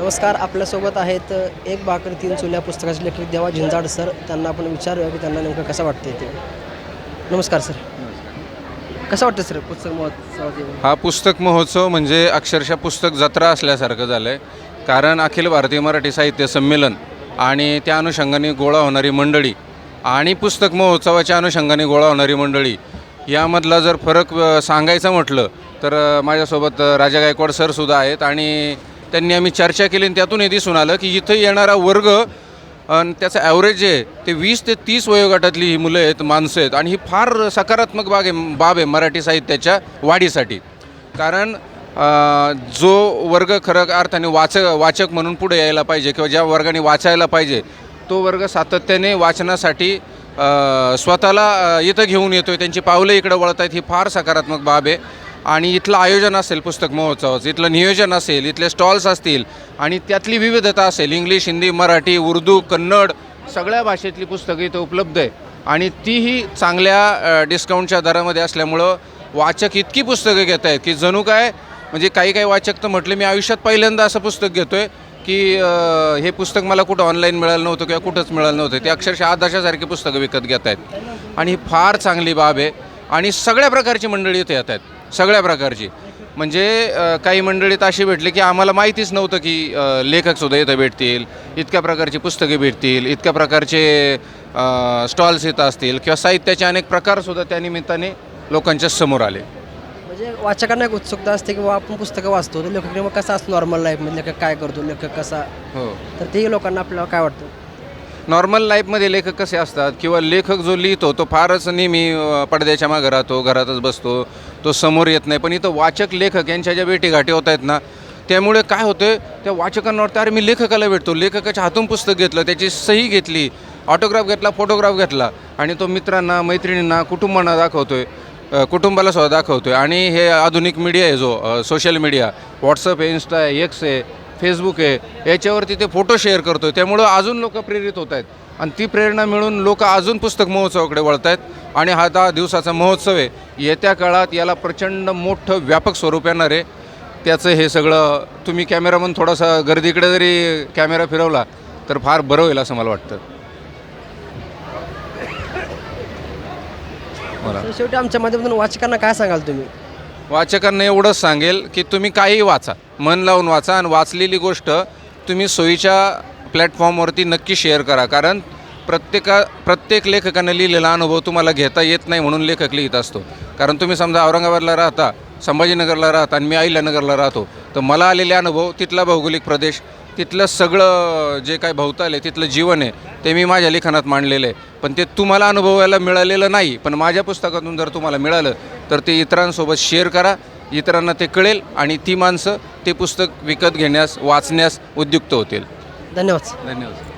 नमस्कार आपल्यासोबत आहेत एक भाकर तीन चुल्या पुस्तकाचे लेखक देवा झिंजाड सर. त्यांना आपण विचारूया की त्यांना नेमकं कसं वाटते ते. नमस्कार सर. कसं वाटतं सर पुस्तक महोत्सव हा पुस्तक महोत्सव म्हणजे अक्षरशः पुस्तक जत्रा असल्यासारखं झालं आहे कारण अखिल भारतीय मराठी साहित्य संमेलन आणि त्या अनुषंगाने गोळा होणारी मंडळी आणि पुस्तक महोत्सवाच्या अनुषंगाने गोळा होणारी मंडळी यामधला जर फरक सांगायचं म्हटलं तर माझ्यासोबत राजा गायकवाड सरसुद्धा आहेत आणि त्यांनी आम्ही चर्चा केली आणि त्यातून हे दिसून आलं की इथं येणारा वर्ग आणि त्याचं ॲव्हरेज जे आहे ते वीस ते तीस वयोगटातली ही मुलं आहेत माणसं आहेत. आणि ही फार सकारात्मक बाग आहे बाब आहे मराठी साहित्याच्या वाढीसाठी. कारण जो वर्ग खरं अर्थाने वाच वाचक म्हणून पुढे यायला पाहिजे किंवा ज्या वर्गाने वाचायला पाहिजे तो वर्ग सातत्याने वाचनासाठी स्वतःला इथं घेऊन येतो आहे त्यांची पावलं इकडं वळत आहेत ही फार सकारात्मक बाब आहे. आणि इथलं आयोजन असेल पुस्तक महोत्सवाचं इथलं नियोजन असेल इथले स्टॉल्स असतील आणि त्यातली विविधता असेल इंग्लिश हिंदी मराठी उर्दू कन्नड सगळ्या भाषेतली पुस्तकं इथं उपलब्ध आहे. आणि तीही चांगल्या डिस्काउंटच्या दरामध्ये असल्यामुळं वाचक इतकी पुस्तकं घेत आहेत की जणू काय म्हणजे काही काही वाचक तर म्हटले मी आयुष्यात पहिल्यांदा असं पुस्तक घेतो आहे की हे पुस्तक मला कुठं ऑनलाईन मिळालं नव्हतं किंवा कुठंच मिळालं नव्हतं. ते अक्षरशः आदर्शासारखी पुस्तकं विकत घेत आहेत. आणि ही फार चांगली बाब आहे. आणि सगळ्या प्रकारची मंडळी इथे येत आहेत. सगळ्या प्रकारची. म्हणजे काही मंडळीत अशी भेटली की आम्हाला माहितीच नव्हतं की लेखकसुद्धा इथं भेटतील इतक्या प्रकारची पुस्तके भेटतील इतक्या प्रकारचे स्टॉल्स इथं असतील किंवा साहित्याचे अनेक प्रकारसुद्धा त्या निमित्ताने लोकांच्या समोर आले. म्हणजे वाचकांना एक उत्सुकता असते की आपण पुस्तकं वाचतो. तर लेखक कसा असतो नॉर्मल लाईफमध्ये लेखक काय करतो लेखक कसा? हो. तर तेही लोकांना आपल्याला काय वाटतं? नॉर्मल लाईफमध्ये लेखक कसे असतात? किंवा लेखक जो लिहितो तो फारच नेहमी पडद्याच्या मागे राहतो घरातच बसतो तो समोर येत नाही. पण इथं वाचक लेखक यांच्या ज्या भेटीगाठी होत आहेत ना त्यामुळे काय होतं त्या वाचकांना वाटतं अरे मी लेखकाला भेटतो. लेखकाच्या हातून पुस्तक घेतलं त्याची सही घेतली ऑटोग्राफ घेतला फोटोग्राफ घेतला आणि तो मित्रांना मैत्रिणींना कुटुंबांना दाखवतोय आहे कुटुंबाला सुद्धा आहे आणि हे आधुनिक मीडिया आहे जो सोशल मीडिया व्हॉट्सअप आहे इन्स्टा आहे एक्स आहे फेसबुक आहे. याच्यावरती ते फोटो शेअर करतोय. त्यामुळं अजून लोक प्रेरित होत आहेत. आणि ती प्रेरणा मिळून लोक अजून पुस्तक महोत्सवाकडे वळत आहेत आणि हा दहा दिवसाचा महोत्सव आहे. येत्या काळात याला प्रचंड मोठं व्यापक स्वरूप येणार आहे. त्याचं हे सगळं तुम्ही कॅमेरामन थोडासा गर्दीकडे जरी कॅमेरा फिरवला तर फार बरं होईल असं मला वाटतं. मला शेवटी आमच्या माध्यमातून वाचकांना काय सांगाल तुम्ही? वाचकांना एवढंच सांगेल की तुम्ही काहीही वाचा. मन लावून वाचा आणि वाचलेली गोष्ट तुम्ही सोयीच्या प्लॅटफॉर्मवरती नक्की शेअर करा. कारण प्रत्येका प्रत्येक लेखकानं लिहिलेला अनुभव तुम्हाला घेता येत नाही म्हणून लेखक लिहित असतो. कारण तुम्ही समजा औरंगाबादला राहता संभाजीनगरला राहता आणि मी अहिल्यानगरला राहतो तर मला आलेले अनुभव तिथला भौगोलिक प्रदेश तिथलं सगळं जे काय भोवताल आहे तिथलं जीवन आहे ते मी माझ्या लिखाणात मांडलेलं आहे. पण ते तुम्हाला अनुभवायला मिळालेलं नाही. पण माझ्या पुस्तकातून जर तुम्हाला मिळालं तर ते इतरांसोबत शेअर करा. इतरांना ते कळेल आणि ती माणसं ते पुस्तक विकत घेण्यास वाचण्यास उद्युक्त होतील. धन्यवाद धन्यवाद.